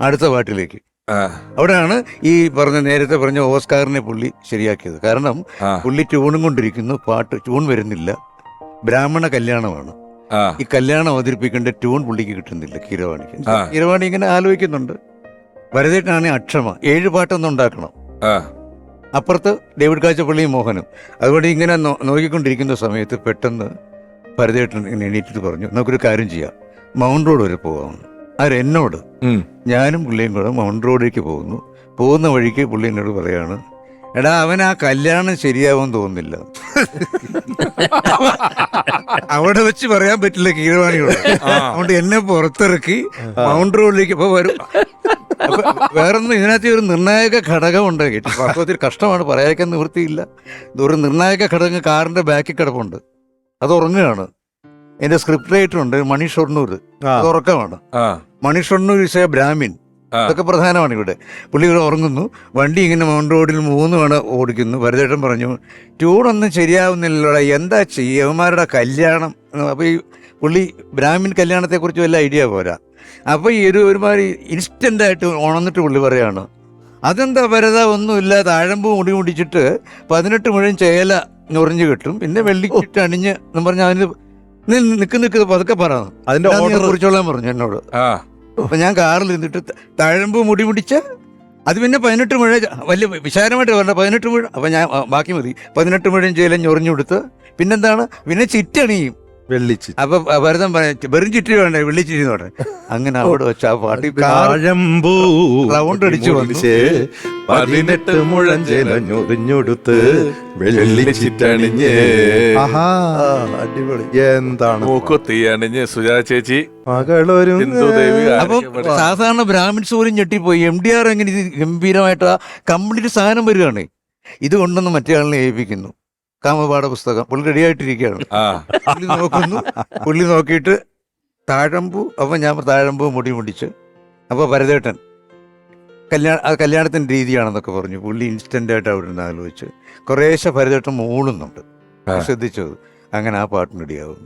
അടുത്ത പാട്ടിലേക്ക്. അവിടെയാണ് ഈ പറഞ്ഞ നേരത്തെ പറഞ്ഞ ഓസ്കാറിനെ പുള്ളി ശരിയാക്കിയത്. കാരണം പുള്ളി ട്യൂണും കൊണ്ടിരിക്കുന്നു പാട്ട് ട്യൂൺ വരുന്നില്ല. ബ്രാഹ്മണ കല്യാണമാണ്. ഈ കല്യാണം അവതരിപ്പിക്കേണ്ട ട്യൂൺ പുള്ളിക്ക് കിട്ടുന്നില്ല കീരവാണിക്ക്. കീരവാണി ഇങ്ങനെ ആലോചിക്കുന്നുണ്ട്. ഭരതേട്ടനാണെങ്കിൽ അക്ഷമ ഏഴ് പാട്ടൊന്നും ഉണ്ടാക്കണം. അപ്പുറത്ത് ഡേവിഡ് കാച്ചപ്പള്ളിയും മോഹനും. അതുകൊണ്ട് ഇങ്ങനെ നോക്കിക്കൊണ്ടിരിക്കുന്ന സമയത്ത് പെട്ടെന്ന് ഭരതേട്ടൻ എണീറ്റിട്ട് പറഞ്ഞു നമുക്കൊരു കാര്യം ചെയ്യാം. മൗണ്ട് റോഡ് വരെ പോകാം ആര് എന്നോട് ഞാനും പുള്ളിയും കൂടെ മൗണ്ട് റോഡിലേക്ക് പോകുന്നു. പോകുന്ന വഴിക്ക് പുള്ളി എന്നോട് പറയാണ് എടാ അവൻ ആ കല്യാണം ശരിയാവും തോന്നുന്നില്ല. അവിടെ വെച്ച് പറയാൻ പറ്റില്ല കീഴവാണിയോട്. അതുകൊണ്ട് എന്നെ പുറത്തിറക്കി മൗണ്ട് റോഡിലേക്ക് ഇപ്പൊ വരും. വേറൊന്നും ഇതിനകത്ത് ഒരു നിർണായക ഘടകമുണ്ട് കേട്ടോ വാസ്തവത്തിൽ കഷ്ടമാണ് പറയാൻ നിവൃത്തിയില്ല. ഒരു നിർണായക ഘടകം കാറിന്റെ ബാക്കിൽ കിടപ്പുണ്ട്. അത് ഉറങ്ങുകയാണ്. എന്റെ സ്ക്രിപ്റ്റ് റൈറ്റർ ഉണ്ട് മണി ഷൊർണൂർ. അത് ഉറക്കമാണ്. ആ, Mani Shoranur is a Brahmin അതൊക്കെ പ്രധാനമാണ് ഇവിടെ. പുള്ളി ഇവിടെ ഉറങ്ങുന്നു. വണ്ടി ഇങ്ങനെ മൗണ്ട് റോഡിൽ മൂന്ന് തവണ ഓടിക്കുന്നു. ഭരതേട്ടൻ പറഞ്ഞു ട്യൂണൊന്നും ശരിയാവുന്നില്ലല്ലോടാ. എന്താ ചെയ്യവന്മാരുടെ കല്യാണം. അപ്പോൾ ഈ പുള്ളി ബ്രാഹ്മിൻ കല്യാണത്തെക്കുറിച്ച് വല്ല ഐഡിയ പോരാ. അപ്പോൾ ഈ ഒരു ഒരുമാതിരി ഇൻസ്റ്റന്റായിട്ട് ഉണർന്നിട്ട് പുള്ളി പറയാണ് അതെന്താ ഭരത ഒന്നുമില്ല. താഴമ്പ് മുടി മുടിച്ചിട്ട് പതിനെട്ട് മുഴുവൻ ചേല ഞൊറിഞ്ഞു കിട്ടും. പിന്നെ വെള്ളിക്കിട്ട് അണിഞ്ഞ് എന്ന് പറഞ്ഞാൽ അതിന് നിൽക്കുന്ന നിക്ക് പതുക്കെ പറഞ്ഞു അതിന്റെ കുറിച്ചോളാൻ പറഞ്ഞു എന്നോട്. ആ, അപ്പൊ ഞാൻ കാറിൽ നിന്നിട്ട് തഴമ്പ് മുടി മുടിച്ച് അത് പിന്നെ പതിനെട്ട് മുഴ വലിയ വിശാലമായിട്ട് പറഞ്ഞ പതിനെട്ട് മുഴ അപ്പൊ ഞാൻ ബാക്കി മതി. പതിനെട്ട് മുഴയും ചെയ്യലും ഞൊറിഞ്ഞു കൊടുത്ത് പിന്നെന്താണ്? പിന്നെ ചിറ്റണിയും. വെള്ളിച്ച് അപ്പൊ ഭരതം പറയാം വെറും ചിറ്റി വേണ്ട വെള്ളിച്ചിരി എന്ന് പറഞ്ഞു അങ്ങനെ അവിടെ വെച്ച് ആ പാട്ടി കാർ റൗണ്ട് അടിച്ചു വന്നു. മുടിച്ച് പതിനെട്ട് മുഴഞ്ചെലഞ്ഞൊറിഞ്ഞൊടുത്ത് വെള്ളിച്ചിട്ടണിഞ്ഞ് ആഹാ. അടിപൊളി. എന്താണ്? മൂക്കുത്തി അണിഞ്ഞ് സുജാ ചേച്ചി. മകളൊരു അപ്പൊ സാധാരണ ബ്രാഹ്മിൻസ് പോലും ഞെട്ടിപ്പോയി. എം ഡി ആർ എങ്ങനെ ഇത് ഗംഭീരമായിട്ട് കംപ്ലീറ്റ് സാധനം വരികയാണ്. ഇത് കൊണ്ടൊന്ന് മറ്റേ ആളിനെ ഏൽപ്പിക്കുന്നു. കാമപാഠ പുസ്തകം പുള്ളി റെഡി ആയിട്ടിരിക്കുകയാണ്. ആ, പുള്ളി നോക്കുന്നു. പുള്ളി നോക്കിയിട്ട് താഴമ്പു അപ്പൊ ഞാൻ താഴമ്പു മുടി മുടിച്ച്. അപ്പോൾ ഭരതേട്ടൻ കല്യാണ അത് കല്യാണത്തിന്റെ രീതിയാണെന്നൊക്കെ പറഞ്ഞു. പുള്ളി ഇൻസ്റ്റന്റ് ആയിട്ട് അവിടെ നിന്ന് ആലോചിച്ച്. കുറേശ്ശെ ഭരതേട്ടൻ മൂളുന്നുണ്ട്. ശ്രദ്ധിച്ചത് അങ്ങനെ ആ പാട്ടിന് റെഡിയാവും